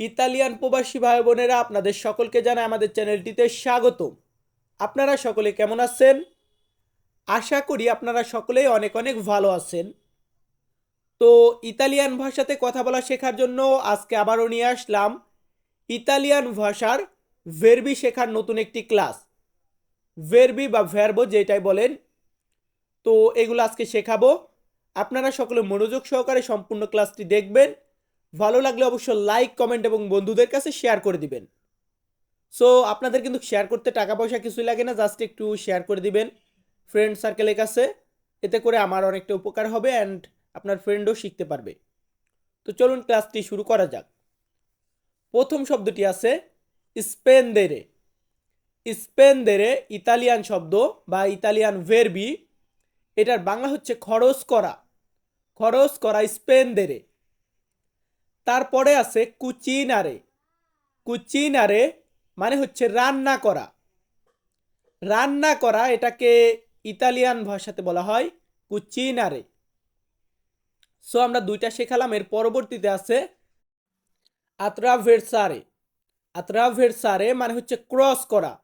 Italian প্রবাসী ভাই বোনেরা, আপনাদের সকলকে জানাই আমাদের চ্যানেলটিতে স্বাগত আপনারা সকলে কেমন আছেন? আশা করি আপনারা সকলেই অনেক অনেক ভালো আছেন। তো ইতালিয়ান ভাষাতে কথা বলা শেখার জন্য আজকে আবারও নিয়ে আসলাম ইতালিয়ান ভাষার ভেরবি শেখার নতুন একটি ক্লাস ভেরবি বা ভ্যারবো যেটাই বলেন। তো এগুলো আজকে শেখাবো। আপনারা সকলে মনোযোগ সহকারে সম্পূর্ণ ক্লাসটি দেখবেন। ভালো লাগলে অবশ্যই লাইক কমেন্ট এবং বন্ধুদের কাছে শেয়ার করে দিবেন। সো আপনাদের কিন্তু শেয়ার করতে টাকা পয়সা কিছুই লাগে না জাস্ট একটু শেয়ার করে দিবেন ফ্রেন্ড সার্কেলের কাছে। এতে করে আমার অনেকটা উপকার হবে অ্যান্ড আপনার ফ্রেন্ডও শিখতে পারবে। তো চলুন ক্লাসটি শুরু করা যাক। প্রথম শব্দটি আছে স্পেনদেরে। স্পেনদেরে ইতালিয়ান শব্দ বা ইতালিয়ান ভেরবি এটার বাংলা হচ্ছে খরচ করা। খরচ করা স্পেনদেরে। তারপরে আছে কুচিনারে। কুচিনারে মানে হচ্ছে রান্না করা। রান্না করা এটাকে ইতালিয়ান ভাষাতে বলা হয় কুচিনারে। সো আমরা দুইটা শেখালাম, এর পরবর্তীতে আছে আত্রাভেরসারে। আত্রাভেরসারে মানে হচ্ছে ক্রস করা।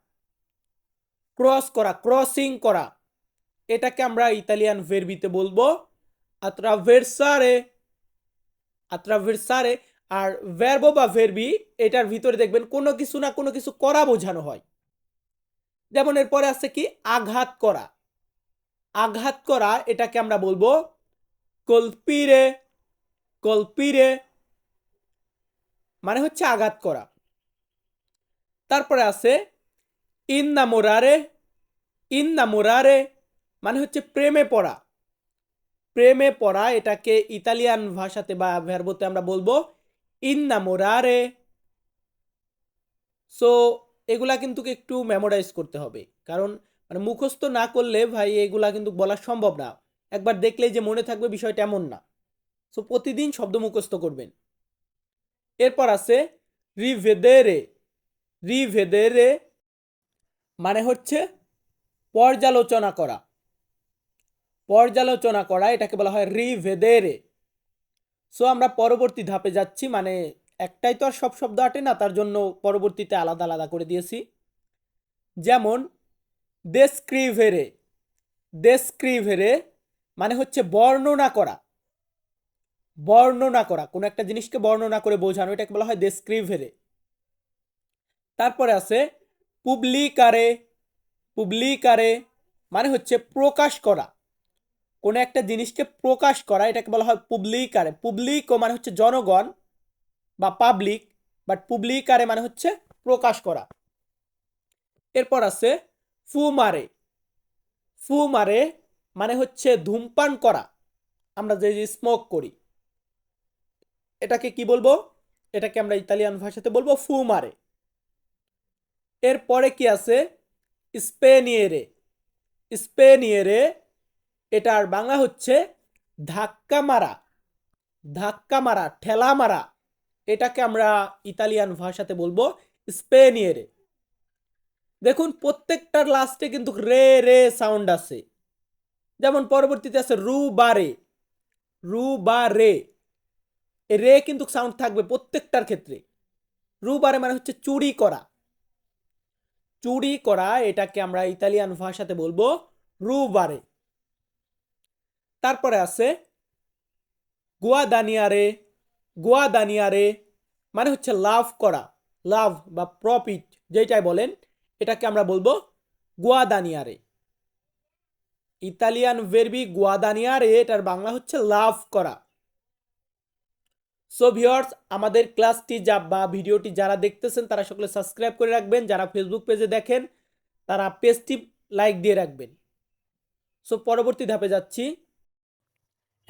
ক্রস করা, ক্রসিং করা। এটাকে আমরা ইতালিয়ান ভেরবিতে বলব। আত্রাভেরসারে আত্রাভেরসারে আর ভ্যারবো বা ভেরবি এটার ভিতরে দেখবেন কোনো কিছু না কোনো কিছু করা বোঝানো হয়। যেমন এরপরে আছে কি? আঘাত করা। আঘাত করা এটাকে আমরা বলব কল্পিরে কল্পিরে মানে হচ্ছে আঘাত করা। তারপরে আছে ইন্নামোরারে ইন্নামোরারে মানে হচ্ছে প্রেমে পড়া। প্রেমে পড়া এটাকে ইতালিয়ান ভাষাতে বা ভ্যারবোতে আমরা বলব ইন্নামোরারে সো এগুলা কিন্তু একটু মেমোরাইজ করতে হবে। কারণ মানে মুখস্থ না করলে ভাই এগুলা কিন্তু বলা সম্ভব না। একবার দেখলেই যে মনে থাকবে বিষয়টা এমন না। সো প্রতিদিন শব্দ মুখস্থ করবেন। এরপর আছে রিভেদেরে রিভেদেরে মানে হচ্ছে পর্যালোচনা করা। পর্যালোচনা করা, এটাকে বলা হয় রিভেদেরে। সো আমরা পরবর্তী ধাপে যাচ্ছি মানে একটাই তো আর সব শব্দ আটে না, তার জন্য পরবর্তীতে আলাদা আলাদা করে দিয়েছি। যেমন ডেসক্রিভেরে ডেসক্রিভেরে মানে হচ্ছে বর্ণনা করা। বর্ণনা করা, কোনো একটা জিনিসকে বর্ণনা করে বোঝানো, এটাকে বলা হয় ডেসক্রিভেরে তারপরে আছে পুবলিকারে পুবলিকারে মানে হচ্ছে প্রকাশ করা। কোনো একটা জিনিসকে প্রকাশ করা, এটাকে বলা হয় পুবলিকারে পুবলিকও মানে হচ্ছে জনগণ বা পাবলিক বাট পুবলিকারে মানে হচ্ছে প্রকাশ করা। এরপর আছে ফুমারে। ফুমারে মানে হচ্ছে ধূমপান করা, আমরা যে যে স্মোক করি। এটাকে কি বলব? এটাকে আমরা ইতালিয়ান ভাষাতে বলব ফুমারে। এরপরে কি আছে? স্পেনিয়েরে। স্পেনিয়েরে এটার বাংলা হচ্ছে ধাক্কা মারা ধাক্কা মারা, ঠেলা মারা। এটাকে আমরা ইতালিয়ান ভাষাতে বলব স্পেনিয়েরে। দেখুন, প্রত্যেকটার লাস্টে কিন্তু রে রে সাউন্ড আছে। যেমন পরবর্তীতে আছে রু, বা, রে। রু, বা, রে। রে কিন্তু সাউন্ড থাকবে প্রত্যেকটার ক্ষেত্রে। রু বারে মানে হচ্ছে চুরি করা। চুরি করা, এটাকে আমরা ইতালিয়ান ভাষাতে বলব রু বারে তারপরে আছে গোয়াদানিয়ারে গোয়াদানিয়ারে মানে হচ্ছে লাভ করা, লাভ বা প্রফিট যেটাই বলেন, এটাকে আমরা বলব গোয়াদানিয়ারে। ইতালিয়ান ভেরবি গোয়াদানিয়ারে, এটার বাংলা হচ্ছে লাভ করা। সো ভিওর্স আমাদের ক্লাসটি যা বা ভিডিওটি যারা দেখতেছেন, তারা সকলে সাবস্ক্রাইব করে রাখবেন। যারা ফেসবুক পেজে দেখেন, তারা পেজটি লাইক দিয়ে রাখবেন। সো পরবর্তী ধাপে যাচ্ছি।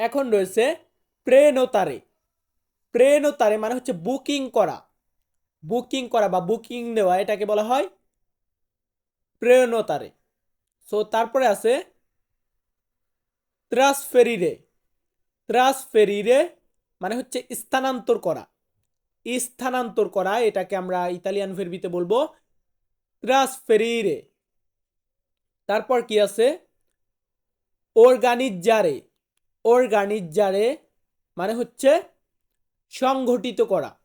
এখন রয়েছে প্রেনোতারে প্রেনোতারে মানে হচ্ছে বুকিং করা। বুকিং করা বা বুকিং দেওয়া এটাকে বলা হয় প্রেনোতারে সো তারপরে আছে ত্রাসফেরিরে ত্রাসফেরিরে মানে হচ্ছে স্থানান্তর করা। স্থানান্তর করা, এটাকে আমরা ইতালিয়ান ভেরবিতে বলব ত্রাসফেরিরে তারপর কি আছে? অর্গানিজারে অর্গানিজারে মানে হচ্ছে সংগঠিত করা।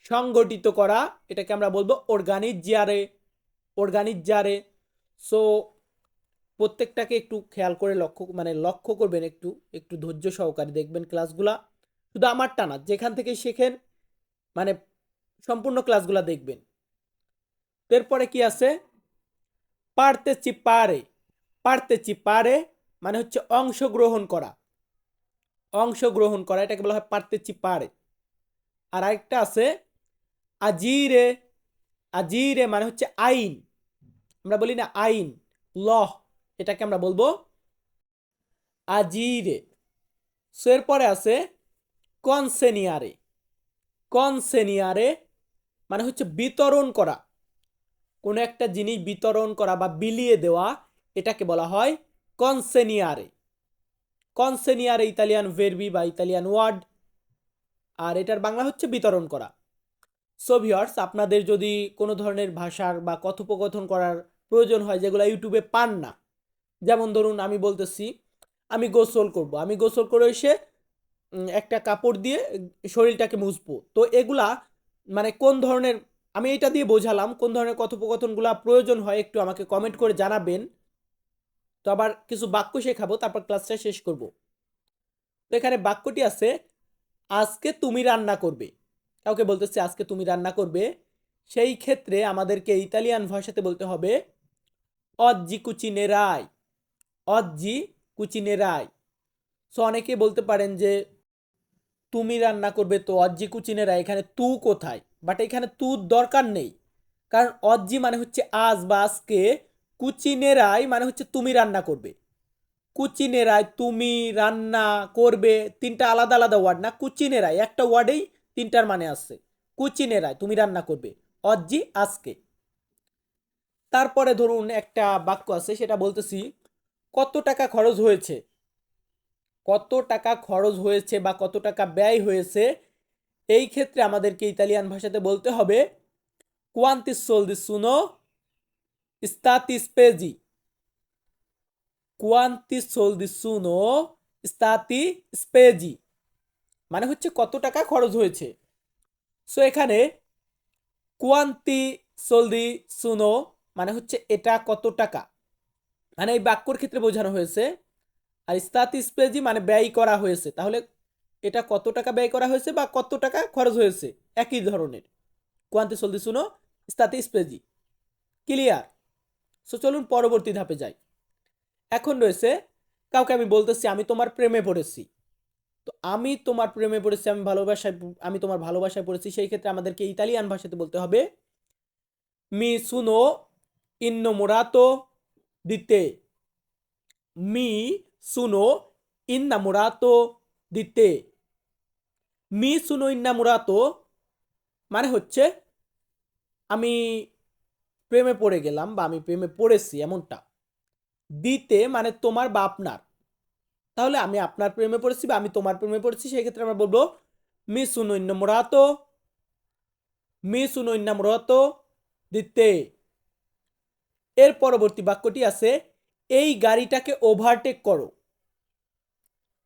সংগঠিত করা এটাকে আমরা বলব অর্গানিজারে অর্গানিজারে। সো প্রত্যেকটাকে একটু খেয়াল করে লক্ষ্য মানে লক্ষ্য করবেন একটু একটু ধৈর্য সহকারে দেখবেন ক্লাসগুলা। শুধু আমারটা না, যেখান থেকে শেখেন মানে সম্পূর্ণ ক্লাসগুলা দেখবেন। এরপরে কি আছে? পারতেছি পারে। পারতেছি পারে মানে হচ্ছে অংশগ্রহণ করা। অংশগ্রহণ করা, এটাকে বলা হয় পারতেচিপারে আর আরেকটা আছে, আজিরে আজিরে মানে হচ্ছে আইন। আমরা বলি না আইন, ল, এটাকে আমরা বলব আজিরে। সো এরপরে আছে, কনসেনিয়ারে। কনসেনিয়ারে মানে হচ্ছে বিতরণ করা। কোনো একটা জিনিস বিতরণ করা বা বিলিয়ে দেওয়া, এটাকে বলা হয় কনসেনিয়ারে। কনসেনিয়ারে ইতালিয়ান ভেরবি বা ইতালিয়ান ওয়ার্ড আর এটার বাংলা হচ্ছে বিতরণ করা। সো ভিউয়ার্স আপনাদের যদি কোনো ধরনের ভাষার বা কথোপকথন করার প্রয়োজন হয় যেগুলো ইউটিউবে পান না, যেমন ধরুন আমি বলতেছি, আমি গোসল করব। আমি গোসল করে এসে একটা কাপড় দিয়ে শরীরটাকে মুছবো। তো এগুলা মানে কোন ধরনের, আমি এটা দিয়ে বোঝালাম কোন ধরনের কথোপকথনগুলো প্রয়োজন হয় একটু আমাকে কমেন্ট করে জানাবেন। তো আবার কিছু বাক্য শেখাবো, তারপর ক্লাসটা শেষ করব। তো এখানে বাক্যটি আছে, আজকে তুমি রান্না করবে। কাউকে বলতেছে, আজকে তুমি রান্না করবে। সেই ক্ষেত্রে আমাদেরকে ইতালিয়ান ভাষাতে বলতে হবে, অজ্জি কুচিনেরাই অজ্জি কুচিনে রায়। সো অনেকে বলতে পারেন যে, তুমি রান্না করবে তো অজ্জি কুচিনে রায়, এখানে তু কোথায়? বাট এখানে তু দরকার নেই। কারণ অজ্জি মানে হচ্ছে আজ বা আজকে কুচিনেরাই মানে হচ্ছে তুমি রান্না করবে। কুচিনেরাই তুমি রান্না করবে, তিনটা আলাদা আলাদা ওয়ার্ড না, কুচিনেরাই, একটা ওয়ার্ডেই তিনটার মানে আছে। কুচিনেরাই, তুমি রান্না করবে। অজ্জি, আজকে। তারপরে ধরুন একটা বাক্য আছে, সেটা বলতেছি, কত টাকা খরচ হয়েছে? কত টাকা খরচ হয়েছে বা কত টাকা ব্যয় হয়েছে? এই ক্ষেত্রে আমাদেরকে ইতালিয়ান ভাষাতে বলতে হবে কোয়ান্তি সোলদি সুনো স্তাতি স্পেজি কোয়ান্তি সোলদি সুনো স্তাতি স্পেজি মানে হচ্ছে কত টাকা খরচ হয়েছে? সো এখানে কোয়ান্তি সোলদি সুনো মানে হচ্ছে এটা কত টাকা? মানে এই বাক্যর ক্ষেত্রে বোঝানো হয়েছে। আর স্পেজি মানে ব্যয় করা হয়েছে। তাহলে এটা কত টাকা ব্যয় করা হয়েছে বা কত টাকা খরচ হয়েছে? একই ধরনের। কোয়ান্তি সোলদি সুনো স্পেজি ক্লিয়ার সো চলুন পরবর্তী ধাপে যাই। এখন রয়েছে, কাউকে আমি বলতেছি, আমি তোমার প্রেমে পড়েছি। তো আমি তোমার প্রেমে পড়েছি, আমি ভালোবাসায়, আমি তোমার ভালোবাসায় পড়েছি, সেই ক্ষেত্রে আমাদেরকে ইতালিয়ান ভাষাতে বলতে হবে, মি সুনো ইন্ন মোরাতো দিতে। মি সুনো ইন্না মোরাতো দিতে। মি সুনো ইন্না মোরাতো মানে হচ্ছে, আমি প্রেমে পড়ে গেলাম বা আমি প্রেমে পড়েছি এমনটা। দিতে মানে তোমার বা আপনার তাহলে আমি আপনার প্রেমে পড়েছি বা আমি তোমার প্রেমে পড়েছি সেই ক্ষেত্রে আমরা বলব মি সুনো ইন্নামোরাতো মি সুনো ইন্নামোরাতো দিতে। এর পরবর্তী বাক্যটি আছে, এই গাড়িটাকে ওভারটেক করো।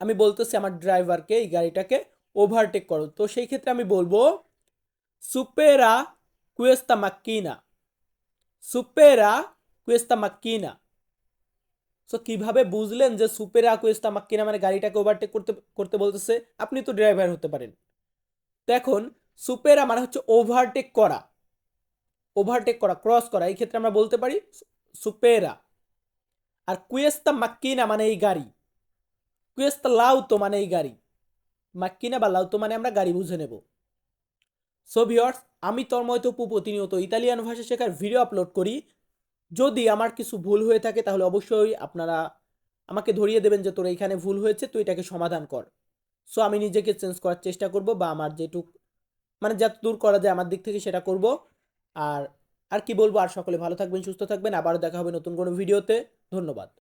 আমি বলতেছি আমার ড্রাইভারকে এই গাড়িটাকে ওভারটেক করো। তো সেই ক্ষেত্রে আমি বলব সুপেরা কুয়েস্তা মাক্কিনা সুপেরা কুয়েস্তা মাক্কিনা সো কীভাবে বুঝলেন যে সুপেরা কুয়েস্তা মাক্কিনা মানে গাড়িটাকে ওভারটেক করতে করতে বলতেছে? আপনি তো ড্রাইভার হতে পারেন। তো এখন সুপেরা মানে হচ্ছে ওভারটেক করা। ওভারটেক করা ক্রস করা, এই ক্ষেত্রে আমরা বলতে পারি সুপেরা আর কুয়েস্তা মাক্কিনা মানে এই গাড়ি। কুয়েস্তা লাউতো মানে এই গাড়ি। মাক্কিনা বা লাউতো মানে আমরা গাড়ি বুঝে নেব। সো ভিওর্স আমি তন্ময় তপু প্রতিনিয়ত ইতালিয়ান ভাষা শেখার ভিডিও আপলোড করি। যদি আমার কিছু ভুল হয়ে থাকে, তাহলে অবশ্যই আপনারা আমাকে ধরিয়ে দেবেন যে তোর এইখানে ভুল হয়েছে, তুই এটাকে সমাধান কর। সো আমি নিজেকে চেঞ্জ করার চেষ্টা করব বা আমার যেটুক মানে যত দূর করা যায় আমার দিক থেকে সেটা করব। আর আর কি বলব, আর সকলে ভালো থাকবেন, সুস্থ থাকবেন। আবারও দেখা হবে নতুন কোনো ভিডিওতে ধন্যবাদ।